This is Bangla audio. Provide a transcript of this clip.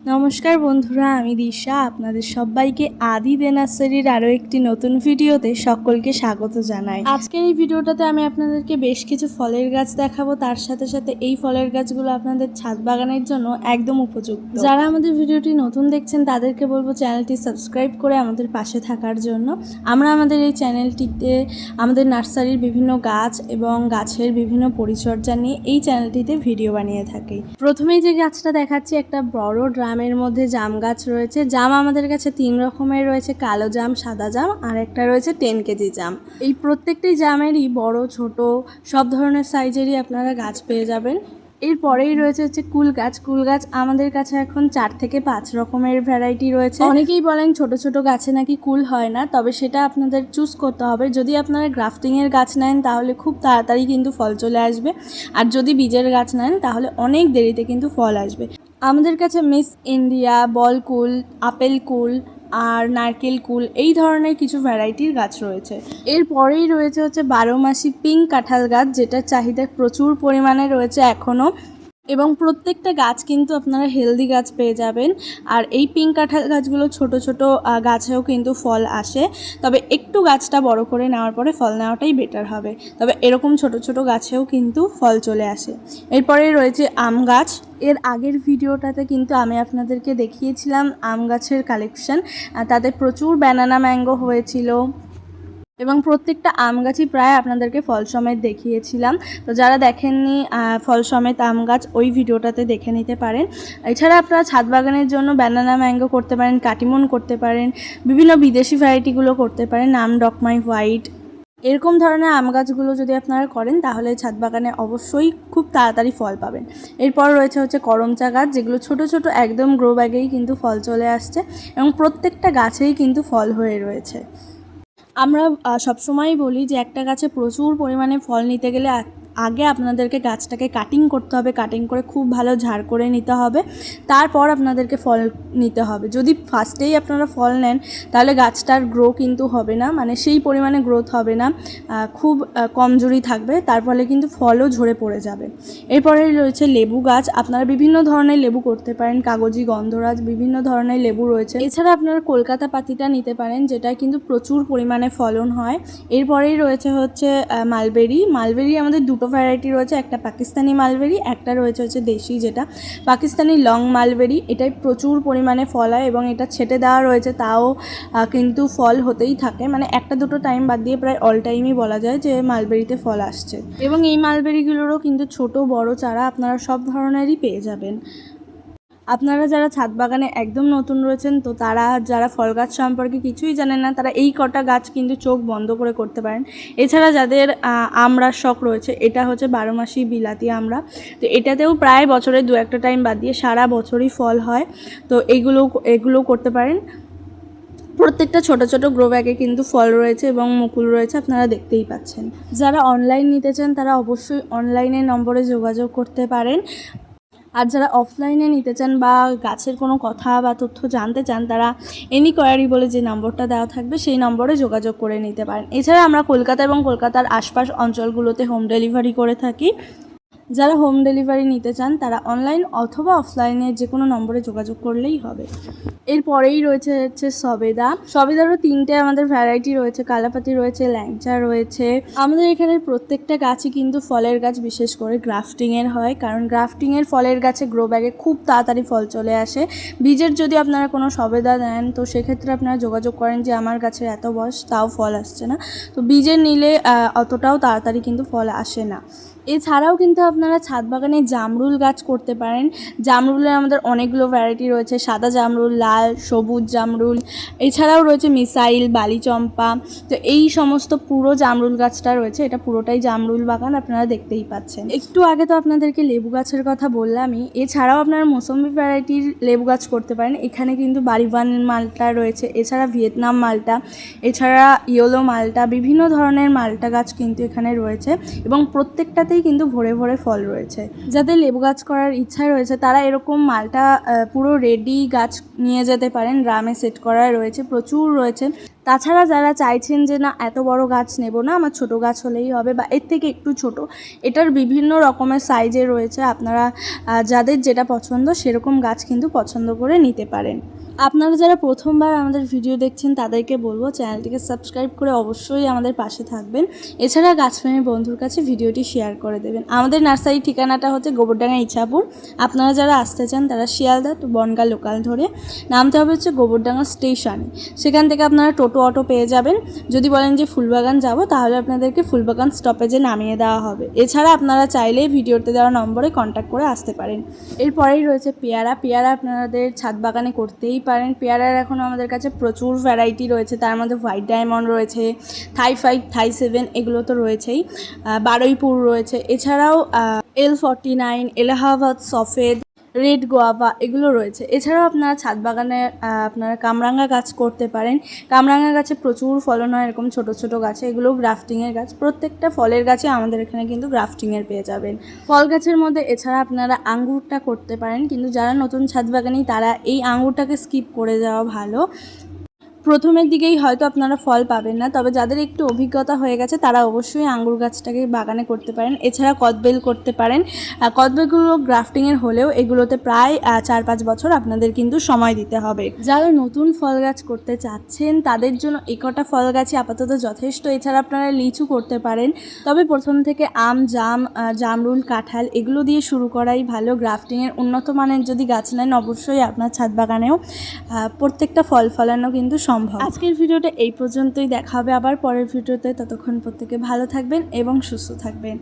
নমস্কার বন্ধুরা, আমি দিশা। আপনাদের সবাইকে আদি দে নার্সারির আরও একটি নতুন ভিডিওতে সকলকে স্বাগত জানাই। আজকের এই ভিডিওটাতে আমি আপনাদেরকে বেশ কিছু ফলের গাছ দেখাবো। তার সাথে সাথে এই ফলের গাছগুলো আপনাদের ছাদ বাগানের জন্য একদম উপযুক্ত। যারা আমাদের ভিডিওটি নতুন দেখছেন, তাদেরকে বলব চ্যানেলটি সাবস্ক্রাইব করে আমাদের পাশে থাকার জন্য। আমরা আমাদের এই চ্যানেলটিতে আমাদের নার্সারির বিভিন্ন গাছ এবং গাছের বিভিন্ন পরিচর্যা নিয়ে এই চ্যানেলটিতে ভিডিও বানিয়ে থাকি। প্রথমেই যে গাছটা দেখাচ্ছি, একটা বড় ড্রামের মধ্যে জাম গাছ রয়েছে। জাম আমাদের কাছে তিন রকমের রয়েছে, কালো জাম, সাদা জাম, আর একটা রয়েছে টেন কেজি জাম। এই প্রত্যেকটি জামেরই বড়, ছোট, সব ধরনের সাইজেরই আপনারা গাছ পেয়ে যাবেন। এরপরেই রয়েছে হচ্ছে কুল গাছ। কুল গাছ আমাদের কাছে এখন চার থেকে পাঁচ রকমের ভ্যারাইটি রয়েছে। অনেকেই বলেন ছোট ছোট গাছে নাকি কুল হয় না, তবে সেটা আপনাদের চুজ করতে হবে। যদি আপনারা গ্রাফটিংয়ের গাছ নেন, তাহলে খুব তাড়াতাড়ি কিন্তু ফল চলে আসবে। আর যদি বীজের গাছ নেন, তাহলে অনেক দেরিতে কিন্তু ফল আসবে। আমাদের কাছে মিস ইন্ডিয়া, বল কুল, আপেল কুল আর নারকেল কুল, এই ধরনের কিছু ভ্যারাইটির গাছ রয়েছে। এরপরেই রয়েছে হচ্ছে বারো মাসি পিঙ্ক কাঁঠাল গাছ, যেটার চাহিদা প্রচুর পরিমাণে রয়েছে এখনও এবং প্রত্যেকটা গাছ কিন্তু আপনারা হেলদি গাছ পেয়ে যাবেন। আর এই পিঙ্ক কাঁঠাল গাছগুলো ছোট ছোট গাছেও কিন্তু ফল আসে। তবে একটু গাছটা বড় করে নেওয়ার পরে ফল নেওয়াটাই বেটার হবে। তবে এরকম ছোট ছোট গাছেও কিন্তু ফল চলে আসে। এরপরে রয়েছে আম গাছ। এর আগের ভিডিওটাতে কিন্তু আমি আপনাদেরকে দেখিয়েছিলাম আম গাছের কালেকশন তাতে প্রচুর ব্যানানা ম্যাঙ্গো হয়েছিল এবং প্রত্যেকটা আম গাছই প্রায় আপনাদেরকে ফল সমেত দেখিয়েছিলাম। তো যারা দেখেননি ফল সমেত আম গাছ, ওই ভিডিওটাতে দেখে নিতে পারেন। এছাড়া আপনারা ছাদ বাগানের জন্য ব্যানানা ম্যাঙ্গো করতে পারেন, কাটিমন করতে পারেন, বিভিন্ন বিদেশি ভ্যারাইটিগুলো করতে পারেন, নাম ডকমাই হোয়াইট এরকম ধরনের আম গাছগুলো যদি আপনারা করেন, তাহলে ছাদ বাগানে অবশ্যই খুব তাড়াতাড়ি ফল পাবেন। এরপর রয়েছে হচ্ছে করমচা গাছ, যেগুলো ছোট ছোট একদম গ্রো ব্যাগেই কিন্তু ফল চলে আসছে এবং প্রত্যেকটা গাছেই কিন্তু ফল হয়ে রয়েছে। আমরা সবসময়ই বলি যে একটা গাছে প্রচুর পরিমাণে ফল নিতে গেলে আগে আপনাদেরকে গাছটাকে কাটিং করতে হবে কাটিং করে খুব ভালো ঝাড় করে নিতে হবে। তারপর আপনাদেরকে ফল নিতে হবে। যদি ফার্স্টেই আপনারা ফল নেন, তাহলে গাছটার গ্রো কিন্তু হবে না মানে সেই পরিমাণে গ্রোথ হবে না। খুব কমজোরি থাকবে, তার ফলে কিন্তু ফলও ঝরে পড়ে যাবে। এরপরে রয়েছে লেবু গাছ। আপনারা বিভিন্ন ধরনের লেবু করতে পারেন, কাগজি, গন্ধরাজ, বিভিন্ন ধরনের লেবু রয়েছে। এছাড়া আপনারা কলকাতা পাতিটা নিতে পারেন যেটা কিন্তু প্রচুর পরিমাণে ফলন হয়। এরপরেই রয়েছে হচ্ছে মালবেরি। মালবেরি আমাদের দুটো ভ্যারাইটি রয়েছে, একটা পাকিস্তানি মালবেরি, একটা রয়েছে হচ্ছে দেশি যেটা। পাকিস্তানি লং মালবেরি, এটাই প্রচুর পরিমাণে ফল হয় এবং এটা ছেটে দেওয়া রয়েছে, তাও কিন্তু ফল হতেই থাকে। মানে একটা দুটো টাইম বাদ দিয়ে প্রায় অল টাইমই বলা যায় যে মালবেরিতে ফল আসছে। এবং এই মালবেরিগুলোরও কিন্তু ছোট, বড় চারা আপনারা সব ধরনেরই পেয়ে যাবেন। আপনারা যারা ছাদ বাগানে একদম নতুন রয়েছেন, তো তারা, যারা ফল গাছ সম্পর্কে কিছুই জানেন না, তারা এই কটা গাছ কিন্তু চোখ বন্ধ করে করতে পারেন। এছাড়া যাদের আমড়ার শখ রয়েছে, এটা হচ্ছে বারো মাসি বিলাতি আমড়া তো এটাতেও প্রায় বছরে দু একটা টাইম বাদ দিয়ে সারা বছরই ফল হয়। তো এইগুলো এগুলো করতে পারেন। প্রত্যেকটা ছোট ছোট গ্রো ব্যাগে কিন্তু ফল রয়েছে এবং মুকুল রয়েছে, আপনারা দেখতেই পাচ্ছেন। যারা অনলাইন নিতে চান, তারা অবশ্যই অনলাইনে নম্বরে যোগাযোগ করতে পারেন। আর যারা অফলাইনে নিতে চান বা গাছের কোনো কথা বা তথ্য জানতে চান, তারা এনি কোয়ারি বলে যে নম্বরটা দেওয়া থাকবে, সেই নম্বরে যোগাযোগ করে নিতে পারেন। এছাড়া আমরা কলকাতা এবং কলকাতার আশপাশ অঞ্চলগুলোতে হোম ডেলিভারি করে থাকি। যারা হোম ডেলিভারি নিতে চান, তারা অনলাইন অথবা অফলাইনে যে কোনো নম্বরে যোগাযোগ করলেই হবে। এরপরেই রয়েছে হচ্ছে সবেদা। সবেদারও তিনটে আমাদের ভ্যারাইটি রয়েছে। কালাপাতি রয়েছে, ল্যাংচা রয়েছে। আমাদের এখানের প্রত্যেকটা গাছই কিন্তু ফলের গাছ, বিশেষ করে গ্রাফটিংয়ের হয়। কারণ গ্রাফটিংয়ের ফলের গাছে গ্রো ব্যাগে খুব তাড়াতাড়ি ফল চলে আসে। বীজের যদি আপনারা কোনো সবেদা নেন তো সেক্ষেত্রে আপনারা যোগাযোগ করেন যে, আমার গাছের এত বয়স, তাও ফল আসছে না। তো বীজের নিলে অতটাও তাড়াতাড়ি কিন্তু ফল আসে না। এছাড়াও কিন্তু আপনারা ছাদ বাগানে জামরুল গাছ করতে পারেন। জামরুলের আমাদের অনেকগুলো ভ্যারাইটি রয়েছে, সাদা জামরুল, লাল, সবুজ জামরুল, এছাড়াও রয়েছে মিসাইল, বালিচম্পা। তো এই সমস্ত পুরো জামরুল গাছটা রয়েছে, এটা পুরোটাই জামরুল বাগান, আপনারা দেখতেই পাচ্ছেন। একটু আগে তো আপনাদেরকে লেবু গাছের কথা বললামই, এছাড়াও আপনারা মৌসুমি ভ্যারাইটির লেবু গাছ করতে পারেন। এখানে কিন্তু বাড়িবান মালটা রয়েছে, এছাড়া ভিয়েতনাম মালটা, এছাড়া ইয়েলো মালটা, বিভিন্ন ধরনের মালটা গাছ কিন্তু এখানে রয়েছে। এবং প্রত্যেকটাতেই কিন্তু ভরে ভরে ফল রয়েছে। যাদের লেবু গাছ করার ইচ্ছা রয়েছে, তারা এরকম মালটা পুরো রেডি গাছ নিয়ে যেতে পারেন। ড্রামে সেট করা রয়েছে, প্রচুর রয়েছে। তাছাড়া যারা চাইছেন যে, না, এত বড় গাছ নেব না, আমার ছোট গাছ হলেই হবে বা এর থেকে একটু ছোট। এটার বিভিন্ন রকমের সাইজে রয়েছে। আপনারা যাদের যেটা পছন্দ, সেরকম গাছ কিন্তু পছন্দ করে নিতে পারেন। আপনারা যারা প্রথমবার আমাদের ভিডিও দেখছেন, তাদেরকে বলব চ্যানেলটিকে সাবস্ক্রাইব করে অবশ্যই আমাদের পাশে থাকবেন। এছাড়া গাছপ্রেমী বন্ধুর কাছে ভিডিওটি শেয়ার করে দেবেন। আমাদের নার্সারির ঠিকানাটা হচ্ছে গোবরডাঙ্গা ইছাপুর। আপনারা যারা আসতে চান, তারা শিয়ালদা টু বনগা লোকাল ধরে নামতে হবে হচ্ছে গোবরডাঙ্গা স্টেশনে। সেখান থেকে আপনারা টোটো অটো পেয়ে যাবেন। যদি বলেন যে ফুলবাগান যাব, তাহলে আপনাদেরকে ফুলবাগান স্টপেজে নামিয়ে দেওয়া হবে। এছাড়া আপনারা চাইলে ভিডিওতে দেওয়া নম্বরে কন্ট্যাক্ট করে আসতে পারেন। এরপরেই রয়েছে পেয়ারা। পেয়ারা আপনাদের ছাদ বাগানে করতেই পারেন। পেয়ারার এখন আমাদের কাছে প্রচুর ভ্যারাইটি রয়েছে। তার মধ্যে হোয়াইট ডায়মন্ড রয়েছে থাই ফাইভ থাই সেভেন এগুলো তো রয়েছেই। বারুইপুর রয়েছে। এছাড়াও L forty nine Allahabad Safed red guava এগুলো রয়েছে। এছাড়াও আপনারা ছাদ বাগানে আপনারা কামরাঙ্গা গাছ করতে পারেন। কামরাঙ্গা গাছে প্রচুর ফলন হয়, এরকম ছোটো ছোটো গাছে। এগুলো গ্রাফটিংয়ের গাছ। প্রত্যেকটা ফলের গাছে আমাদের এখানে কিন্তু গ্রাফটিংয়ের পেয়ে যাবেন। ফল গাছের মধ্যে এছাড়া আপনারা আঙ্গুরটা করতে পারেন। কিন্তু যারা নতুন ছাদ বাগানি, তারা এই আঙ্গুরটাকে স্কিপ করে যাওয়া ভালো। প্রথমের দিকেই হয়তো আপনারা ফল পাবেন না, তবে যাদের একটু অভিজ্ঞতা হয়ে গেছে, তারা অবশ্যই আঙ্গুর গাছটাকে বাগানে করতে পারেন। এছাড়া কদবেল করতে পারেন। কদবেলগুলো গ্রাফটিংয়ের হলেও এগুলোতে প্রায় চার পাঁচ বছর আপনাদের কিন্তু সময় দিতে হবে। যারা নতুন ফল গাছ করতে চাচ্ছেন, তাদের জন্য একটা ফল গাছই আপাতত যথেষ্ট। এছাড়া আপনারা লিচু করতে পারেন। তবে প্রথম থেকে আম, জাম জামরুল, কাঁঠাল এগুলো দিয়ে শুরু করাই ভালো। গ্রাফটিংয়ের উন্নত মানের যদি গাছ নেন, অবশ্যই আপনার ছাদ বাগানেও প্রত্যেকটা ফল ফলানো কিন্তু সম্ভব। আজকের ভিডিওটা এই পর্যন্তই। দেখা হবে আবার পরের ভিডিওতে। ততক্ষণ প্রত্যেকে ভালো থাকবেন এবং সুস্থ থাকবেন।